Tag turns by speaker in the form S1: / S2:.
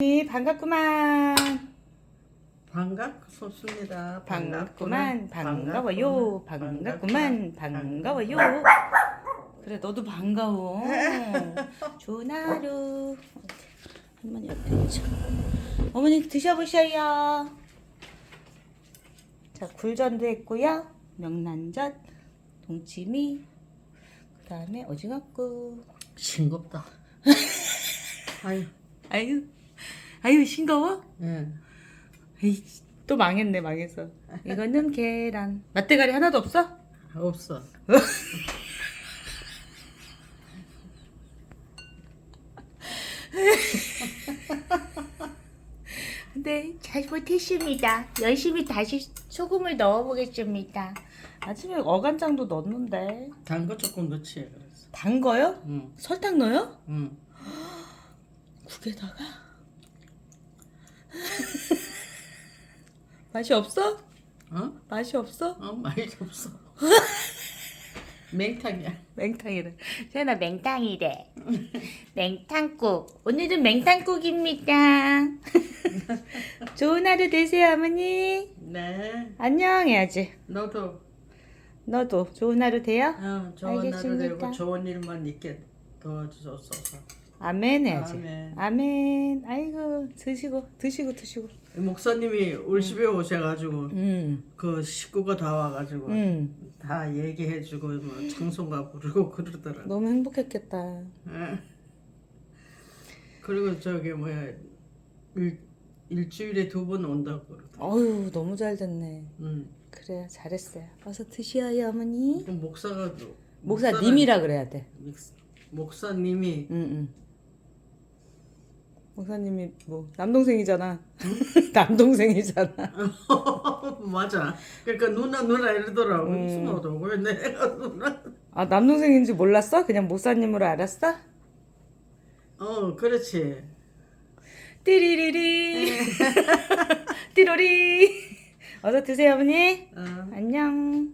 S1: 네, 반갑구만.
S2: 반갑습니다.
S1: 반갑구만. 반가워요. 반갑구만. 반가워요. 그래, 너도 반가워. 좋은 하루. 할머니 옆에 있죠. 어머니 드셔보셔요. 자, 굴전도 했고요. 명란젓, 동치미, 그 다음에 오징어국.
S2: 싱겁다. 아유,
S1: 아유, 아유, 싱거워?
S2: 예.
S1: 에이, 또 망했네, 망했어. 이거는 계란. 맛대가리 하나도 없어?
S2: 없어.
S1: 네, 잘못했습니다. 열심히 다시 소금을 넣어보겠습니다. 아침에 어간장도 넣었는데.
S2: 단 거 조금 넣지. 그래서.
S1: 단 거요?
S2: 응,
S1: 설탕 넣어요?
S2: 응.
S1: 국에다가? 맛이 없어?
S2: 어?
S1: 맛이 없어?
S2: 어, 많이 없어. 맹탕이야.
S1: 맹탕이래. 세나 맹탕이래. 맹탕국. 오늘은 맹탕국입니다. 좋은 하루 되세요, 어머니.
S2: 네.
S1: 안녕 해야지.
S2: 너도
S1: 너도 좋은 하루 돼요?
S2: 어, 좋은
S1: 알겠습니다.
S2: 하루 되고 좋은 일만 있게 도와주소서.
S1: 아멘 해야지.
S2: 아멘.
S1: 아멘. 아이고 드시고 드시고 드시고.
S2: 목사님이 우리 집에 오셔가지고
S1: 음.
S2: 그 식구가 다 와가지고
S1: 음.
S2: 다 얘기해주고 뭐 찬송가 부르고 그러더라.
S1: 너무 행복했겠다.
S2: 예. 그리고 저기 뭐야 일, 일주일에 두 번 온다고 그러더라.
S1: 어유 너무 잘 됐네.
S2: 음.
S1: 그래 잘했어요. 어서 드셔요 어머니.
S2: 그럼 목사가
S1: 목사님이라 그래야 돼.
S2: 목사- 목사님이
S1: 응 응. 목사님이 뭐 남동생이잖아. 남동생이잖아.
S2: 맞아. 그러니까 누나 누나 이러더라고.
S1: 음.
S2: 무슨 너도 왜 내가 누나?
S1: 아 남동생인지 몰랐어? 그냥 목사님으로 알았어?
S2: 어 그렇지.
S1: 띠리리리 띠로리 어서 드세요 어머니
S2: 어.
S1: 안녕